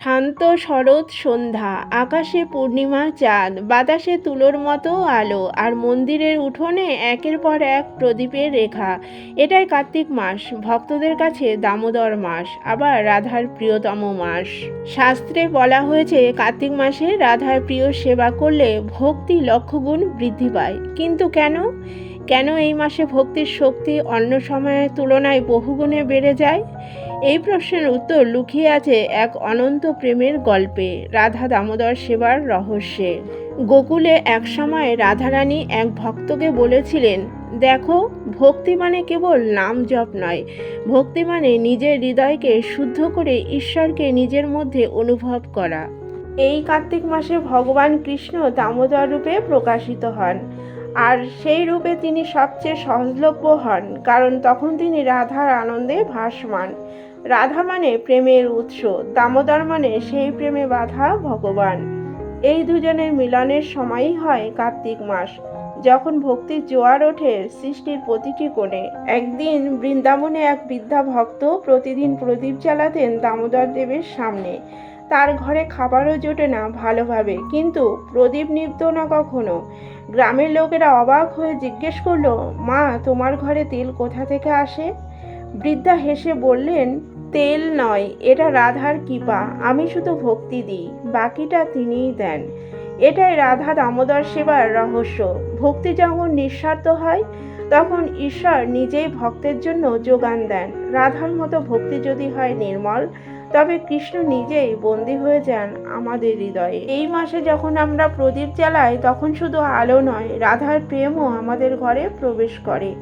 শান্ত শরৎ সন্ধ্যা, আকাশে পূর্ণিমা চাঁদ, বাতাসে তুলোর মতো আলো আর মন্দিরের উঠোনে একের পর এক প্রদীপের রেখা। এটাই কার্তিক মাস, ভক্তদের কাছে দামোদর মাস, আবার রাধার প্রিয়তম মাস। শাস্ত্রে বলা হয়েছে, কার্তিক মাসে রাধার প্রিয় সেবা করলে ভক্তি লক্ষগুণ বৃদ্ধি পায়। কিন্তু কেন? কেন এই মাসে ভক্তির শক্তি অন্য সময়ের তুলনায় বহুগুণে বেড়ে যায়? এই প্রশ্নের উত্তর লুকিয়ে আছে এক অনন্ত প্রেমের গল্পে। রাধা দামোদর সেবার রহস্যে। গোকুলে এক সময় রাধারানী এক ভক্তকে বলেছিলেন, দেখো, ভক্তি মানে কেবল নাম জপ নয়। ভক্তি মানে নিজের হৃদয়কে শুদ্ধ করে ঈশ্বরকে নিজের মধ্যে অনুভব করা। এই কার্তিক মাসে ভগবান কৃষ্ণ দামোদর রূপে প্রকাশিত হন। আর সেই রূপে তিনি সবচেয়ে সহজলভ্য হন, কারণ তখন তিনি রাধার আনন্দে ভাসমান। রাধা মানে প্রেমের উৎস, দামোদর মানে সেই প্রেমে বাধা ভগবান। এই দুজনের মিলনের সময়ই হয় কার্তিক মাস, যখন ভক্তির জোয়ার ওঠে সৃষ্টির প্রতিটি কোণে। একদিন বৃন্দাবনে এক বৃদ্ধা ভক্ত প্রতিদিন প্রদীপ জ্বালাতেন দামোদর দেবের সামনে। তার ঘরে খাবারও জোটে না ভালোভাবে, কিন্তু প্রদীপ নিভত না কখনো। গ্রামের লোকেরা অবাক হয়ে জিজ্ঞেস করল, মা, তোমার ঘরে তেল কোথা থেকে আসে? বৃদ্ধা হেসে বললেন তেল নয়, এটা রাধার কৃপা, আমি শুধু ভক্তি দিই, বাকিটা তিনিই দেন। এটাই রাধা দামোদর সেবার রহস্য। ভক্তি যখন নিঃস্বার্থ হয়, তখন ঈশ্বর নিজেই ভক্তের জন্য যোগান দেন। রাধার মতো ভক্তি যদি হয় নির্মল, তবে কৃষ্ণ নিজেই বন্দী হয়ে যান আমাদের হৃদয়ে। এই মাসে যখন আমরা প্রদীপ জ্বালাই, তখন শুধু আলো নয়, রাধার প্রেমও আমাদের ঘরে প্রবেশ করে।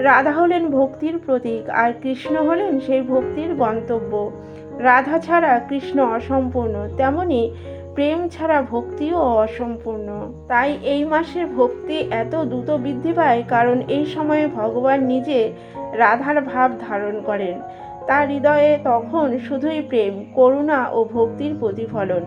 রাধা হলেন ভক্তির প্রতীক আর কৃষ্ণ হলেন সেই ভক্তির গন্তব্য। রাধা ছাড়া কৃষ্ণ অসম্পূর্ণ, তেমনি প্রেম ছাড়া ভক্তিও অসম্পূর্ণ। তাই এই মাসের ভক্তি এত দ্রুত বৃদ্ধি পায় কারণ এই সময়ে ভগবান নিজে রাধার ভাব ধারণ করেন। তার হৃদয়ে তখন শুধুই প্রেম, করুণা ও ভক্তির প্রতিফলন।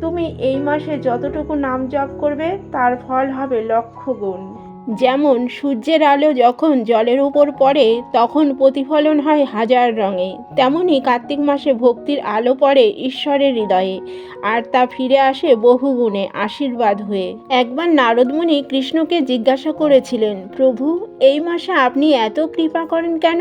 তুমি এই মাসে যতটুকু নাম জপ করবে, তার ফল হবে লক্ষ গুণ। যেমন সূর্যের আলো যখন জলের উপর পড়ে, তখন প্রতিফলন হয় হাজার রঙে। তেমনি কার্তিক মাসে ভক্তির আলো পড়ে ঈশ্বরের হৃদয়ে, আর তা ফিরে আসে বহু গুণে আশীর্বাদ হয়ে। একবার নারদমুনি কৃষ্ণকে জিজ্ঞাসা করেছিলেন, প্রভু, এই মাসে আপনি এত কৃপা করেন কেন?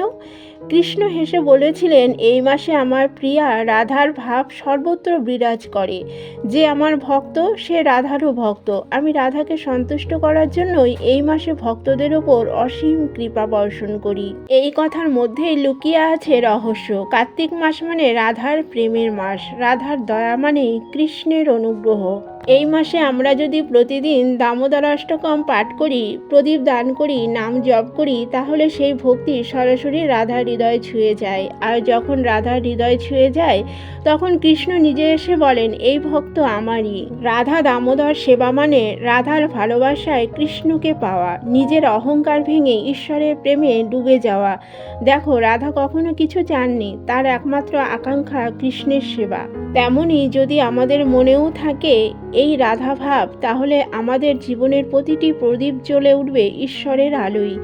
কৃষ্ণ হেসে বলেছিলেন, এই মাসে আমার প্রিয়া রাধার ভাব সর্বত্র বিরাজ করে। যে আমার ভক্ত, সে রাধারও ভক্ত। আমি রাধাকে সন্তুষ্ট করার জন্যই এই মাসে ভক্তদের ওপর অসীম কৃপা বর্ষণ করি। এই কথার মধ্যেই লুকিয়ে আছে রহস্য। কার্তিক মাস মানে রাধার প্রেমের মাস। রাধার দয়া মানে কৃষ্ণের অনুগ্রহ। এই মাসে আমরা যদি প্রতিদিন দামোদর অষ্টকম পাঠ করি, প্রদীপ দান করি, নাম জপ করি, তাহলে সেই ভক্তি সরাসরি রাধার হৃদয় ছুঁয়ে যায়। আর যখন রাধার হৃদয় ছুঁয়ে যায়, তখন কৃষ্ণ নিজে এসে বলেন, এই ভক্ত আমারই। রাধা দামোদর সেবা মানে রাধার ভালোবাসায় কৃষ্ণকে পাওয়া। নিজের অহংকার ভেঙে ঈশ্বরের প্রেমে ডুবে যাওয়া। দেখো, রাধা কখনো কিছু চাননি। তার একমাত্র আকাঙ্ক্ষা কৃষ্ণের সেবা। তেমনই যদি আমাদের মনেও থাকে এই রাধা ভাব, তাহলে আমাদের জীবনের প্রতিটি প্রদীপ জ্বলে উঠবে ঈশ্বরের আলোই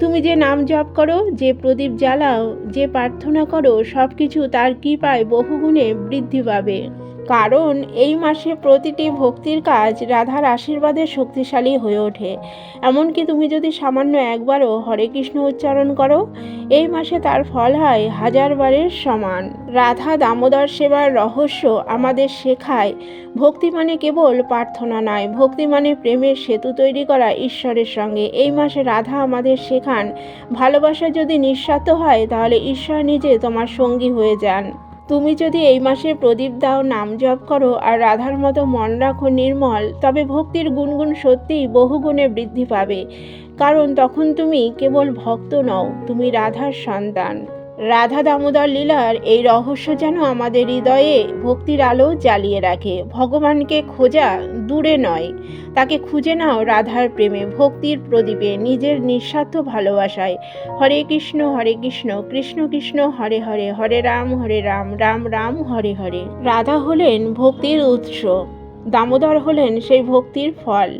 তুমি যে নাম জপ করো, যে প্রদীপ জ্বালাও, যে প্রার্থনা করো সব কিছু তার কৃপায় বহুগুণে বৃদ্ধি পাবে। কারণ এই মাসে প্রতিটি ভক্তির কাজ রাধার আশীর্বাদে শক্তিশালী হয়ে ওঠে। এমনকি তুমি যদি সামান্য একবারও হরে কৃষ্ণ উচ্চারণ করো, এই মাসে তার ফল হয় হাজারবারের সমান। রাধা দামোদর সেবার রহস্য আমাদের শেখায়, ভক্তি মানে কেবল প্রার্থনা নয়, ভক্তি মানে প্রেমের সেতু তৈরি করা ঈশ্বরের সঙ্গে। এই মাসে রাধা আমাদের শেখান, ভালোবাসা যদি নিঃস্বার্থ হয়, তাহলে ঈশ্বর নিজে তোমার সঙ্গী হয়ে যান। তুমি যদি এই মাসে প্রদীপ দাও, নাম জপ করো আর রাধার মতো মন রাখো নির্মল, তবে ভক্তির গুণগুণ সত্যিই বহুগুণে বৃদ্ধি পাবে। কারণ তখন তুমি কেবল ভক্ত নও, তুমি রাধার সন্তান। রাধা দামোদর লীলার এই রহস্য যেন আমাদের হৃদয়ে ভক্তির আলো জ্বালিয়ে রাখে। ভগবানকে খোঁজা দূরে নয়। তাকে খুঁজে নাও রাধার প্রেমে। ভক্তির প্রদীপে নিজের নিঃস্বার্থ ভালোবাসায়। হরে কৃষ্ণ হরে কৃষ্ণ কৃষ্ণ কৃষ্ণ, হরে হরে হরে রাম হরে রাম রাম রাম, হরে হরে। রাধা হলেন ভক্তির উৎস। দামোদর হলেন সেই ভক্তির ফল।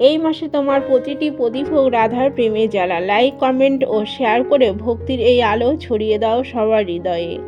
এই মাসে তোমার প্রতিটি প্রদীপ হোক রাধার প্রেমে জ্বালা। লাইক কমেন্ট ও শেয়ার করে ভক্তির এই আলো ছড়িয়ে দাও সবার হৃদয়ে।